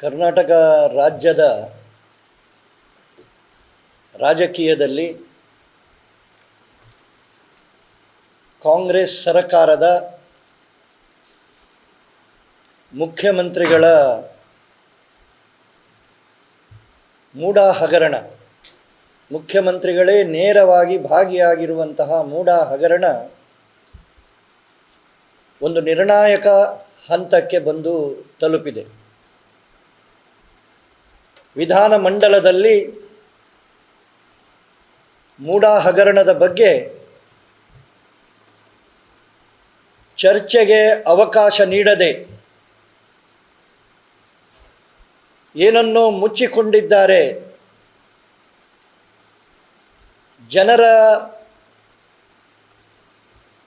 ಕರ್ನಾಟಕ ರಾಜ್ಯದ ರಾಜಕೀಯದಲ್ಲಿ ಕಾಂಗ್ರೆಸ್ ಸರಕಾರದ ಮುಖ್ಯಮಂತ್ರಿಗಳ ಮೂಡಾ ಹಗರಣ ಮುಖ್ಯಮಂತ್ರಿಗಳೇ ನೇರವಾಗಿ ಭಾಗಿಯಾಗಿರುವಂತಹ ಮೂಡಾ ಹಗರಣ ಒಂದು ನಿರ್ಣಾಯಕ ಹಂತಕ್ಕೆ ಬಂದು ತಲುಪಿದೆ. ವಿಧಾನಮಂಡಲದಲ್ಲಿ ಮೂಡಾ ಹಗರಣದ ಬಗ್ಗೆ ಚರ್ಚೆಗೆ ಅವಕಾಶ ನೀಡದೆ ಏನನ್ನೋ ಮುಚ್ಚಿಕೊಂಡಿದ್ದಾರೆ ಜನರ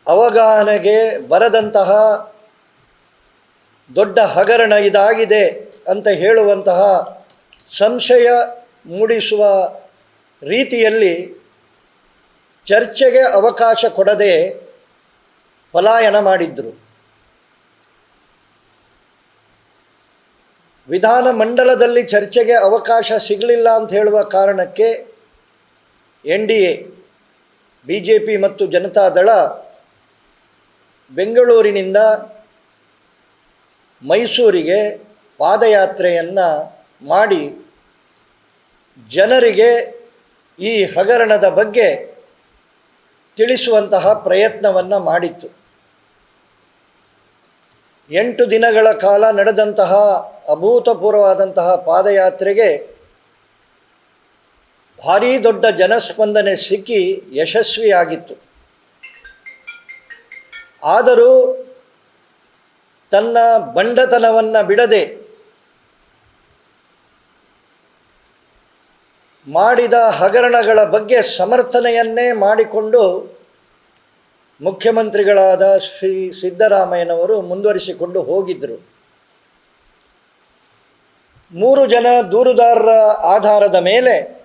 ಅವಗಾಹನೆಗೆ ಬರದಂತಹ ದೊಡ್ಡ ಹಗರಣ ಇದಾಗಿದೆ ಅಂತ ಹೇಳುವಂತಹ ಸಂಶಯ ಮೂಡಿಸುವ ರೀತಿಯಲ್ಲಿ ಚರ್ಚೆಗೆ ಅವಕಾಶ ಕೊಡದೆ ಪಲಾಯನ ಮಾಡಿದ್ರು. ವಿಧಾನಮಂಡಲದಲ್ಲಿ ಚರ್ಚೆಗೆ ಅವಕಾಶ ಸಿಗಲಿಲ್ಲ ಅಂತ ಹೇಳುವ ಕಾರಣಕ್ಕೆ N D A, B J P ಮತ್ತು ಜನತಾದಳ ಬೆಂಗಳೂರಿನಿಂದ ಮೈಸೂರಿಗೆ ಪಾದಯಾತ್ರೆಯನ್ನು ಮಾಡಿ ಜನರಿಗೆ ಈ ಹಗರಣದ ಬಗ್ಗೆ ತಿಳಿಸುವಂತಹ ಪ್ರಯತ್ನವನ್ನು ಮಾಡಿತ್ತು. ಎಂಟು ದಿನಗಳ ಕಾಲ ನಡೆದಂತಹ ಅಭೂತಪೂರ್ವವಾದಂತಹ ಪಾದಯಾತ್ರೆಗೆ ಭಾರೀ ದೊಡ್ಡ ಜನಸ್ಪಂದನೆ ಸಿಕ್ಕಿ ಯಶಸ್ವಿಯಾಗಿತ್ತು. ಆದರೂ ತನ್ನ ಬಂಡತನವನ್ನು ಬಿಡದೆ ಮಾಡಿದ ಹಗರಣಗಳ ಬಗ್ಗೆ ಸಮರ್ಥನೆಯನ್ನೇ ಮಾಡಿಕೊಂಡು ಮುಖ್ಯಮಂತ್ರಿಗಳಾದ ಶ್ರೀ ಸಿದ್ದರಾಮಯ್ಯನವರು ಮುಂದುವರಿಸಿಕೊಂಡು ಹೋಗಿದ್ದರು ಮೂರು ಜನ ದೂರುದಾರರ ಆಧಾರದ ಮೇಲೆ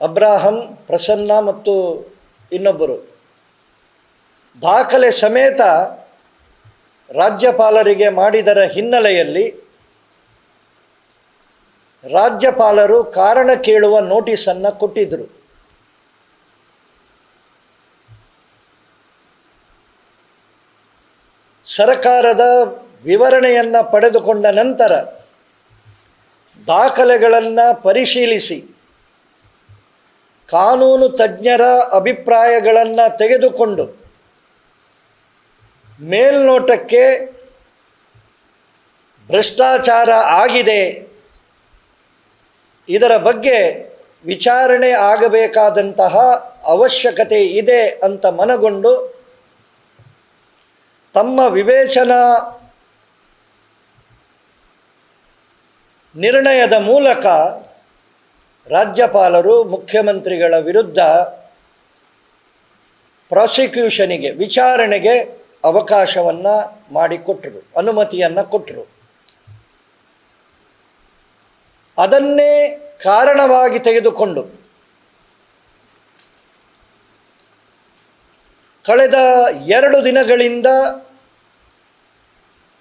ಅಬ್ರಾಹಂ, ಪ್ರಸನ್ನ ಮತ್ತು ಇನ್ನೊಬ್ಬರು. ದಾಖಲೆ ಸಮೇತ ರಾಜ್ಯಪಾಲರಿಗೆ ಮಾಡಿದರ ಹಿನ್ನೆಲೆಯಲ್ಲಿ ರಾಜ್ಯಪಾಲರು ಕಾರಣ ಕೇಳುವ ನೋಟಿಸನ್ನು ಕೊಟ್ಟಿದ್ದರು ಸರಕಾರದ ವಿವರಣೆಯನ್ನು ಪಡೆದುಕೊಂಡ ನಂತರ ದಾಖಲೆಗಳನ್ನು ಪರಿಶೀಲಿಸಿ, ಕಾನೂನು ತಜ್ಞರ ಅಭಿಪ್ರಾಯಗಳನ್ನು ತೆಗೆದುಕೊಂಡು ಮೇಲ್ನೋಟಕ್ಕೆ ಭ್ರಷ್ಟಾಚಾರ ಆಗಿದೆ ಇದರ ಬಗ್ಗೆ ವಿಚಾರಣೆ ಆಗಬೇಕಾದಂತಹ ಅವಶ್ಯಕತೆ ಇದೆ ಅಂತ ಮನಗೊಂಡು ತಮ್ಮ ವಿವೇಚನಾ ನಿರ್ಣಯದ ಮೂಲಕ ರಾಜ್ಯಪಾಲರು, ಮುಖ್ಯಮಂತ್ರಿಗಳ ವಿರುದ್ಧ ಪ್ರಾಸಿಕ್ಯೂಷನಿಗೆ, ವಿಚಾರಣೆಗೆ ಅವಕಾಶವನ್ನು ಮಾಡಿಕೊಟ್ಟರು ಅನುಮತಿಯನ್ನು ಕೊಟ್ಟರು ಅದನ್ನೇ ಕಾರಣವಾಗಿ ತೆಗೆದುಕೊಂಡು ಕಳೆದ ಎರಡು ದಿನಗಳಿಂದ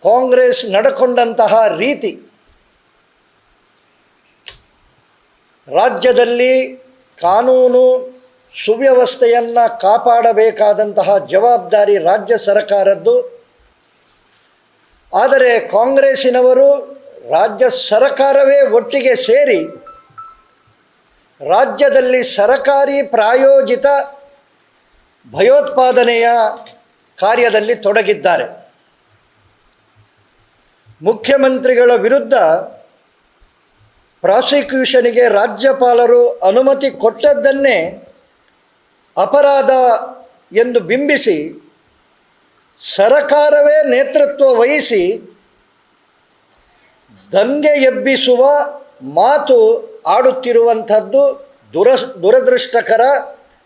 ಕಾಂಗ್ರೆಸ್ ನಡ್ಕೊಂಡಂತಹ ರೀತಿ ರಾಜ್ಯದಲ್ಲಿ ಕಾನೂನು ಸುವ್ಯವಸ್ಥೆಯನ್ನು ಕಾಪಾಡಬೇಕಾದಂತಹ ಜವಾಬ್ದಾರಿ ರಾಜ್ಯ ಸರ್ಕಾರದ್ದು. ಆದರೆ ಕಾಂಗ್ರೆಸ್ಸಿನವರು ರಾಜ್ಯ ಸರಕಾರವೇ ಒಟ್ಟಿಗೆ ಸೇರಿ ರಾಜ್ಯದಲ್ಲಿ ಸರಕಾರಿ ಪ್ರಾಯೋಜಿತ ಭಯೋತ್ಪಾದನೆಯ ಕಾರ್ಯದಲ್ಲಿ ತೊಡಗಿದ್ದಾರೆ. ಮುಖ್ಯಮಂತ್ರಿಗಳ ವಿರುದ್ಧ ಪ್ರಾಸಿಕ್ಯೂಷನಿಗೆ ರಾಜ್ಯಪಾಲರು ಅನುಮತಿ ಕೊಟ್ಟದ್ದನ್ನೇ ಅಪರಾಧ ಎಂದು ಬಿಂಬಿಸಿ, ಸರಕಾರವೇ ನೇತೃತ್ವ ವಹಿಸಿ ದಂಗೆ ಎಬ್ಬಿಸುವ ಮಾತು ಆಡುತ್ತಿರುವಂಥದ್ದು ದುರ, ದುರದೃಷ್ಟಕರ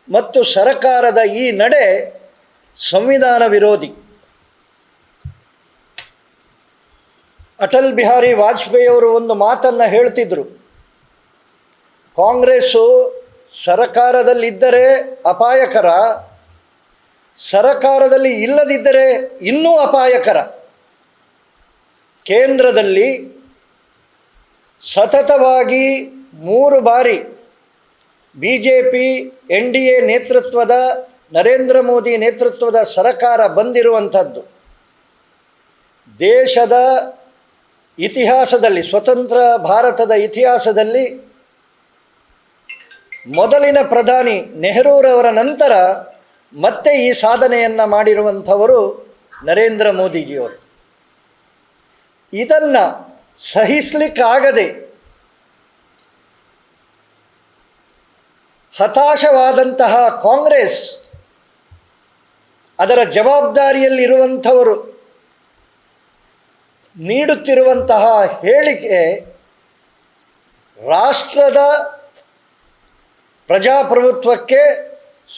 ಮತ್ತು ಸರಕಾರದ ಈ ನಡೆ ಸಂವಿಧಾನ ವಿರೋಧಿ. ಅಟಲ್ ಬಿಹಾರಿ ವಾಜಪೇಯಿಯವರು ಒಂದು ಮಾತನ್ನು ಹೇಳ್ತಿದ್ರು. ಕಾಂಗ್ರೆಸ್ಸು ಸರಕಾರದಲ್ಲಿದ್ದರೆ ಅಪಾಯಕರ, ಸರಕಾರದಲ್ಲಿ ಇಲ್ಲದಿದ್ದರೆ ಇನ್ನೂ ಅಪಾಯಕರ. ಕೇಂದ್ರದಲ್ಲಿ ಸತತವಾಗಿ ಮೂರು ಬಾರಿ B J P N D A ನೇತೃತ್ವದ, ನರೇಂದ್ರ ಮೋದಿ ನೇತೃತ್ವದ ಸರಕಾರ ಬಂದಿರುವಂಥದ್ದು. ದೇಶದ ಇತಿಹಾಸದಲ್ಲಿ, ಸ್ವತಂತ್ರ ಭಾರತದ ಇತಿಹಾಸದಲ್ಲಿ ಮೊದಲಿನ ಪ್ರಧಾನಿ ನೆಹರೂರವರ ನಂತರ ಮತ್ತೆ ಈ ಸಾಧನೆಯನ್ನು ಮಾಡಿರುವಂಥವರು ನರೇಂದ್ರ ಮೋದಿಜಿಯವರು. ಇದನ್ನು ಸಹಿಸಲಿಕ್ಕಾಗದೆ ಹತಾಶವಾದಂತಹ ಕಾಂಗ್ರೆಸ್ ಅದರ ಜವಾಬ್ದಾರಿಯಲ್ಲಿರುವಂಥವರು ನೀಡುತ್ತಿರುವಂತಹ ಹೇಳಿಕೆ ರಾಷ್ಟ್ರದ ಪ್ರಜಾಪ್ರಭುತ್ವಕ್ಕೆ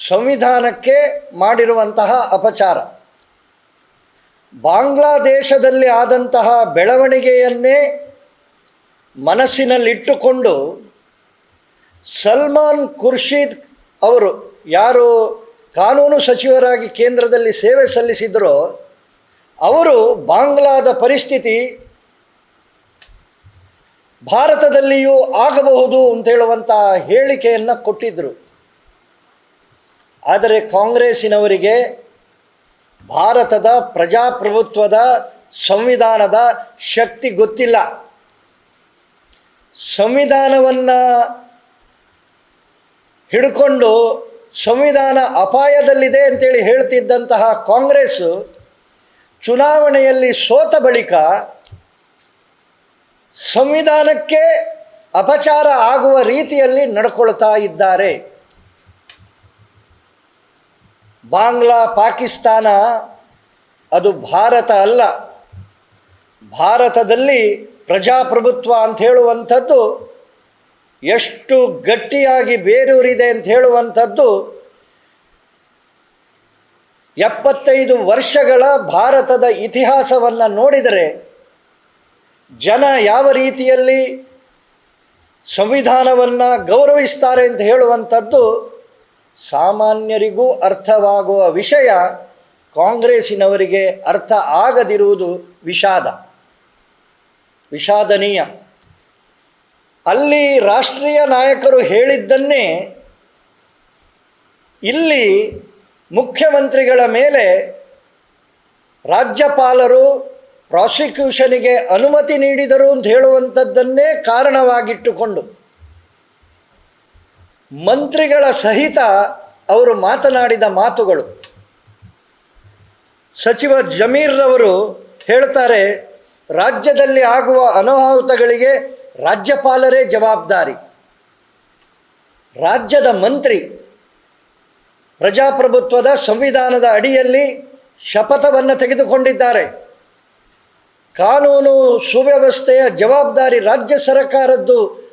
ಸಂವಿಧಾನಕ್ಕೆ ಮಾಡಿರುವಂತಹ ಅಪಚಾರ. ಬಾಂಗ್ಲಾದೇಶದಲ್ಲಿ ಆದಂತಹ ಬೆಳವಣಿಗೆಯನ್ನೇ ಮನಸ್ಸಿನಲ್ಲಿಟ್ಟುಕೊಂಡು ಸಲ್ಮಾನ್ ಖುರ್ಷೀದ್ ಅವರು ಯಾರು ಕಾನೂನು ಸಚಿವರಾಗಿ ಕೇಂದ್ರದಲ್ಲಿ ಸೇವೆ ಸಲ್ಲಿಸಿದರೋ, ಅವರು ಬಾಂಗ್ಲಾದ ಪರಿಸ್ಥಿತಿ ಭಾರತದಲ್ಲಿಯೂ ಆಗಬಹುದು ಅಂತ ಹೇಳುವಂಥ ಹೇಳಿಕೆಯನ್ನು ಕೊಟ್ಟಿದ್ದರು ಆದರೆ ಕಾಂಗ್ರೆಸ್ಸಿನವರಿಗೆ ಭಾರತದ ಪ್ರಜಾಪ್ರಭುತ್ವದ ಸಂವಿಧಾನದ ಶಕ್ತಿ ಗೊತ್ತಿಲ್ಲ. ಸಂವಿಧಾನವನ್ನು ಹಿಡ್ಕೊಂಡು ಸಂವಿಧಾನ ಅಪಾಯದಲ್ಲಿದೆ ಅಂತೇಳಿ ಹೇಳ್ತಿದ್ದಂತಹ ಕಾಂಗ್ರೆಸ್ಸು ಚುನಾವಣೆಯಲ್ಲಿ ಸೋತ ಬಳಿಕ ಸಂವಿಧಾನಕ್ಕೆ ಅಪಚಾರ ಆಗುವ ರೀತಿಯಲ್ಲಿ ನಡ್ಕೊಳ್ತಾ ಇದ್ದಾರೆ. ಬಾಂಗ್ಲಾ, ಪಾಕಿಸ್ತಾನ ಅದು ಭಾರತ ಅಲ್ಲ. ಭಾರತದಲ್ಲಿ ಪ್ರಜಾಪ್ರಭುತ್ವ ಅಂತ ಹೇಳುವಂಥದ್ದು ಎಷ್ಟು ಗಟ್ಟಿಯಾಗಿ ಬೇರೂರಿದೆ ಅಂತ ಹೇಳುವಂಥದ್ದು ಎಪ್ಪತ್ತೈದು ವರ್ಷಗಳ ಭಾರತದ ಇತಿಹಾಸವನ್ನು ನೋಡಿದರೆ ಜನ ಯಾವ ರೀತಿಯಲ್ಲಿ ಸಂವಿಧಾನವನ್ನು ಗೌರವಿಸ್ತಾರೆ ಅಂತ ಹೇಳುವಂಥದ್ದು ಸಾಮಾನ್ಯರಿಗೂ ಅರ್ಥವಾಗುವ ವಿಷಯ ಕಾಂಗ್ರೆಸ್ಸಿನವರಿಗೆ ಅರ್ಥ ಆಗದಿರುವುದು ವಿಷಾದ. ವಿಷಾದನೀಯ. ಅಲ್ಲಿ ರಾಷ್ಟ್ರೀಯ ನಾಯಕರು ಹೇಳಿದ್ದನ್ನೇ ಇಲ್ಲಿ ಮುಖ್ಯಮಂತ್ರಿಗಳ ಮೇಲೆ ರಾಜ್ಯಪಾಲರು ಪ್ರಾಸಿಕ್ಯೂಷನಿಗೆ ಅನುಮತಿ ನೀಡಿದರು ಅಂತ ಹೇಳುವಂಥದ್ದನ್ನೇ ಕಾರಣವಾಗಿಟ್ಟುಕೊಂಡು. ಮಂತ್ರಿಗಳ ಸಹಿತ ಅವರು ಮಾತನಾಡಿದ ಮಾತುಗಳು. ಸಚಿವ ಜಮೀರ್ರವರು ಹೇಳ್ತಾರೆ, ರಾಜ್ಯದಲ್ಲಿ ಆಗುವ ಅನಾಹುತಗಳಿಗೆ ರಾಜ್ಯಪಾಲರೇ ಜವಾಬ್ದಾರಿ. ರಾಜ್ಯದ ಮಂತ್ರಿ ಪ್ರಜಾಪ್ರಭುತ್ವದ ಸಂವಿಧಾನದ ಅಡಿಯಲ್ಲಿ ಶಪಥವನ್ನು ತೆಗೆದುಕೊಂಡಿದ್ದಾರೆ. ಕಾನೂನು ಸುವ್ಯವಸ್ಥೆಯ ಜವಾಬ್ದಾರಿ ರಾಜ್ಯ ಸರ್ಕಾರದ್ದು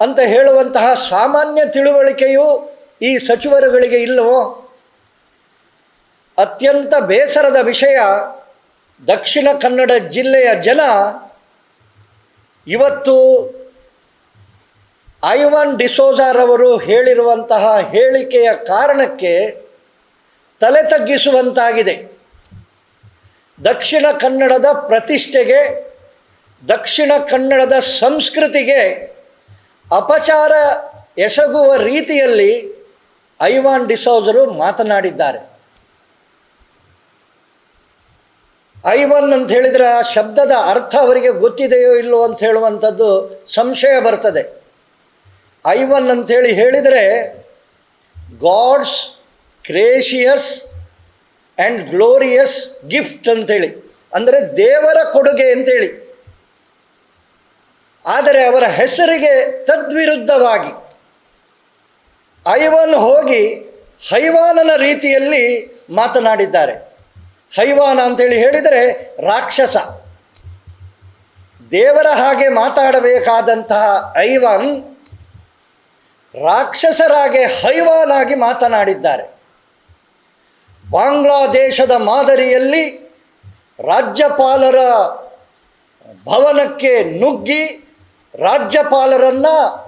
ಅಂತ ಹೇಳುವಂತಹ ಸಾಮಾನ್ಯ ತಿಳುವಳಿಕೆಯು ಈ ಸಚಿವರುಗಳಿಗೆ ಇಲ್ಲವೋ? ಅತ್ಯಂತ ಬೇಸರದ ವಿಷಯ ದಕ್ಷಿಣ ಕನ್ನಡ ಜಿಲ್ಲೆಯ ಜನ ಇವತ್ತು ಐವಾನ್ ಡಿಸೋಜಾರವರು ಹೇಳಿರುವಂತಹ ಹೇಳಿಕೆಯ ಕಾರಣಕ್ಕೆ ತಲೆ ತಗ್ಗಿಸುವಂತಾಗಿದೆ. ದಕ್ಷಿಣ ಕನ್ನಡದ ಪ್ರತಿಷ್ಠೆಗೆ, ದಕ್ಷಿಣ ಕನ್ನಡದ ಸಂಸ್ಕೃತಿಗೆ ಅಪಚಾರ ಎಸಗುವ ರೀತಿಯಲ್ಲಿ ಐವಾನ್ ಡಿಸೋಜರು ಮಾತನಾಡಿದ್ದಾರೆ. ಐವನ್ ಅಂತ ಹೇಳಿದರೆ ಆ ಶಬ್ದದ ಅರ್ಥ ಅವರಿಗೆ ಗೊತ್ತಿದೆಯೋ ಇಲ್ಲೋ ಅಂತ ಹೇಳುವಂಥದ್ದು ಸಂಶಯ ಬರ್ತದೆ. ಐವನ್ ಅಂಥೇಳಿ ಹೇಳಿದರೆ God's gracious and glorious gift ಅಂಥೇಳಿ ಅಂದರೆ ದೇವರ ಕೊಡುಗೆ ಅಂತೇಳಿ ಆದರೆ ಅವರ ಹೆಸರಿಗೆ ತದ್ವಿರುದ್ಧವಾಗಿ. ಐವನ್ ಹೋಗಿ ಹೈವಾನನ ರೀತಿಯಲ್ಲಿ ಮಾತನಾಡಿದ್ದಾರೆ. ಹೈವಾನ ಅಂತೇಳಿ ಹೇಳಿದರೆ ರಾಕ್ಷಸ. ದೇವರ ಹಾಗೆ ಮಾತಾಡಬೇಕಾದಂತಹ ಐವಾನ್ ರಾಕ್ಷಸರಾಗೆ ಹೈವಾನಾಗಿ ಮಾತನಾಡಿದ್ದಾರೆ. ಬಾಂಗ್ಲಾದೇಶದ ಮಾದರಿಯಲ್ಲಿ ರಾಜ್ಯಪಾಲರ ಭವನಕ್ಕೆ ನುಗ್ಗಿ ರಾಜ್ಯಪಾಲರನ್ನು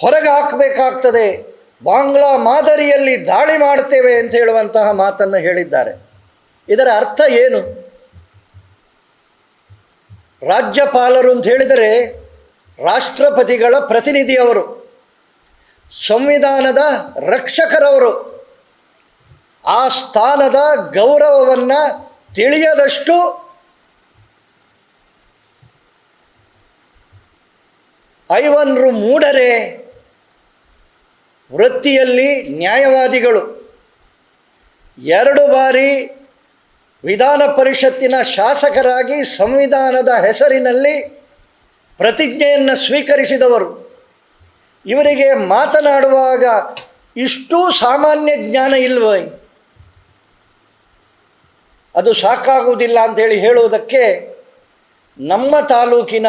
ಹೊರಗೆ ಹಾಕಬೇಕಾಗ್ತದೆ. ಬಾಂಗ್ಲಾ ಮಾದರಿಯಲ್ಲಿ ದಾಳಿ ಮಾಡ್ತೇವೆ ಅಂತ ಹೇಳುವಂತಹ ಮಾತನ್ನು ಹೇಳಿದ್ದಾರೆ. ಇದರ ಅರ್ಥ ಏನು? ರಾಜ್ಯಪಾಲರು ಅಂತ ಹೇಳಿದರೆ ರಾಷ್ಟ್ರಪತಿಗಳ ಪ್ರತಿನಿಧಿಯವರು ಸಂವಿಧಾನದ ರಕ್ಷಕರವರು, ಆ ಸ್ಥಾನದ ಗೌರವವನ್ನು ತಿಳಿಯದಷ್ಟು ಐವನ್ರು ಮೂಡರೆ ವೃತ್ತಿಯಲ್ಲಿ ನ್ಯಾಯವಾದಿಗಳು. ಎರಡು ಬಾರಿ ವಿಧಾನ ಪರಿಷತ್ತಿನ ಶಾಸಕರಾಗಿ ಸಂವಿಧಾನದ ಹೆಸರಿನಲ್ಲಿ ಪ್ರತಿಜ್ಞೆಯನ್ನು ಸ್ವೀಕರಿಸಿದವರು. ಇವರಿಗೆ ಮಾತನಾಡುವಾಗ ಇಷ್ಟೂ ಸಾಮಾನ್ಯ ಜ್ಞಾನ ಇಲ್ವೇ? ಅದು ಸಾಕಾಗುವುದಿಲ್ಲ ಅಂತೇಳಿ ಹೇಳುವುದಕ್ಕೆ ನಮ್ಮ ತಾಲೂಕಿನ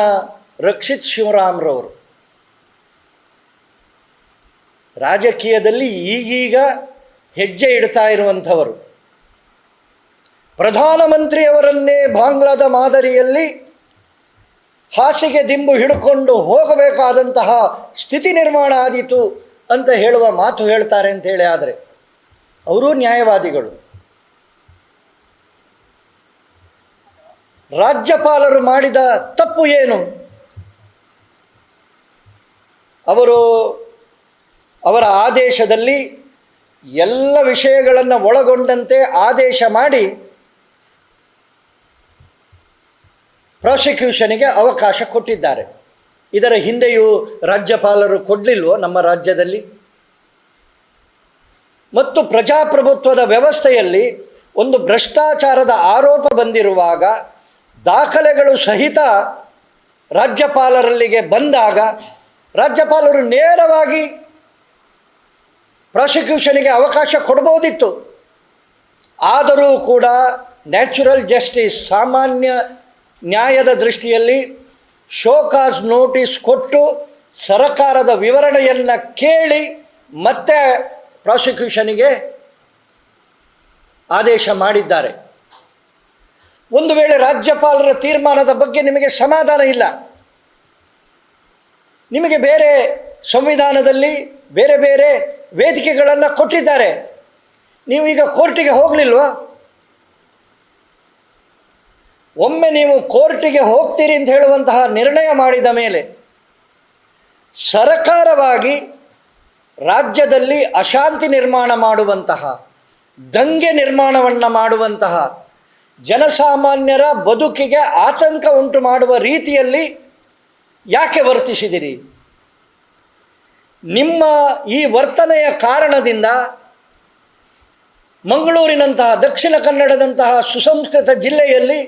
ರಕ್ಷಿತ್ ಶಿವರಾಮ್ರವರು. ರಾಜಕೀಯದಲ್ಲಿ ಈಗೀಗ ಹೆಜ್ಜೆ ಇಡ್ತಾ ಇರುವಂಥವರು. ಪ್ರಧಾನಮಂತ್ರಿಯವರನ್ನೇ ಬಾಂಗ್ಲಾದ ಮಾದರಿಯಲ್ಲಿ ಹಾಸಿಗೆ ದಿಂಬು ಹಿಡ್ಕೊಂಡು ಹೋಗಬೇಕಾದಂತಹ ಸ್ಥಿತಿ ನಿರ್ಮಾಣ ಆದೀತು ಅಂತ ಹೇಳುವ ಮಾತು ಹೇಳ್ತಾರೆ ಅಂತ ಹೇಳಿ ಆದರೆ ಅವರೂ ನ್ಯಾಯವಾದಿಗಳು. ರಾಜ್ಯಪಾಲರು ಮಾಡಿದ ತಪ್ಪು ಏನು? ಅವರು ಅವರ ಆದೇಶದಲ್ಲಿ ಎಲ್ಲ ವಿಷಯಗಳನ್ನು ಒಳಗೊಂಡಂತೆ ಆದೇಶ ಮಾಡಿ ಪ್ರಾಸಿಕ್ಯೂಷನಿಗೆ ಅವಕಾಶ ಕೊಟ್ಟಿದ್ದಾರೆ. ಇದರ ಹಿಂದೆಯೂ ರಾಜ್ಯಪಾಲರು ಕೊಡಲಿಲ್ವೋ ನಮ್ಮ ರಾಜ್ಯದಲ್ಲಿ? ಮತ್ತು ಪ್ರಜಾಪ್ರಭುತ್ವದ ವ್ಯವಸ್ಥೆಯಲ್ಲಿ ಒಂದು ಭ್ರಷ್ಟಾಚಾರದ ಆರೋಪ ಬಂದಿರುವಾಗ ದಾಖಲೆಗಳು ಸಹಿತ ರಾಜ್ಯಪಾಲರಲ್ಲಿಗೆ ಬಂದಾಗ ರಾಜ್ಯಪಾಲರು ನೇರವಾಗಿ ಪ್ರಾಸಿಕ್ಯೂಷನಿಗೆ ಅವಕಾಶ ಕೊಡ್ಬೋದಿತ್ತು ಆದರೂ ಕೂಡ ನ್ಯಾಚುರಲ್ ಜಸ್ಟಿಸ್ ಸಾಮಾನ್ಯ ನ್ಯಾಯದ ದೃಷ್ಟಿಯಲ್ಲಿ ಶೋಕಾಸ್ ನೋಟಿಸ್ ಕೊಟ್ಟು ಸರಕಾರದ ವಿವರಣೆಯನ್ನು ಕೇಳಿ ಮತ್ತೆ ಪ್ರಾಸಿಕ್ಯೂಷನಿಗೆ ಆದೇಶ ಮಾಡಿದ್ದಾರೆ. ಒಂದು ವೇಳೆ ರಾಜ್ಯಪಾಲರ ತೀರ್ಮಾನದ ಬಗ್ಗೆ ನಿಮಗೆ ಸಮಾಧಾನ ಇಲ್ಲ. ನಿಮಗೆ ಬೇರೆ ಸಂವಿಧಾನದಲ್ಲಿ ಬೇರೆ ಬೇರೆ ವೇದಿಕೆಗಳನ್ನು ಕೊಟ್ಟಿದ್ದಾರೆ. ನೀವು ಈಗ ಕೋರ್ಟಿಗೆ ಹೋಗಲಿಲ್ವಾ? ಒಮ್ಮೆ ನೀವು ಕೋರ್ಟಿಗೆ ಹೋಗ್ತೀರಿ ಅಂತ ಹೇಳುವಂತಹ ನಿರ್ಣಯ ಮಾಡಿದ ಮೇಲೆ ಸರಕಾರವಾಗಿ ರಾಜ್ಯದಲ್ಲಿ ಅಶಾಂತಿ ನಿರ್ಮಾಣ ಮಾಡುವಂತಹ, ದಂಗೆ ನಿರ್ಮಾಣವನ್ನು ಮಾಡುವಂತಹ, ಜನಸಾಮಾನ್ಯರ ಬದುಕಿಗೆ ಆತಂಕ ಉಂಟು ಮಾಡುವ ರೀತಿಯಲ್ಲಿ ಯಾಕೆ ವರ್ತಿಸಿದಿರಿ? ನಿಮ್ಮ ಈ ವರ್ತನೆಯ ಕಾರಣದಿಂದ ಮಂಗಳೂರಿನಂತಹ ದಕ್ಷಿಣ ಕನ್ನಡದಂತಹ ಸುಸಂಸ್ಕೃತ ಜಿಲ್ಲೆಯಲ್ಲಿ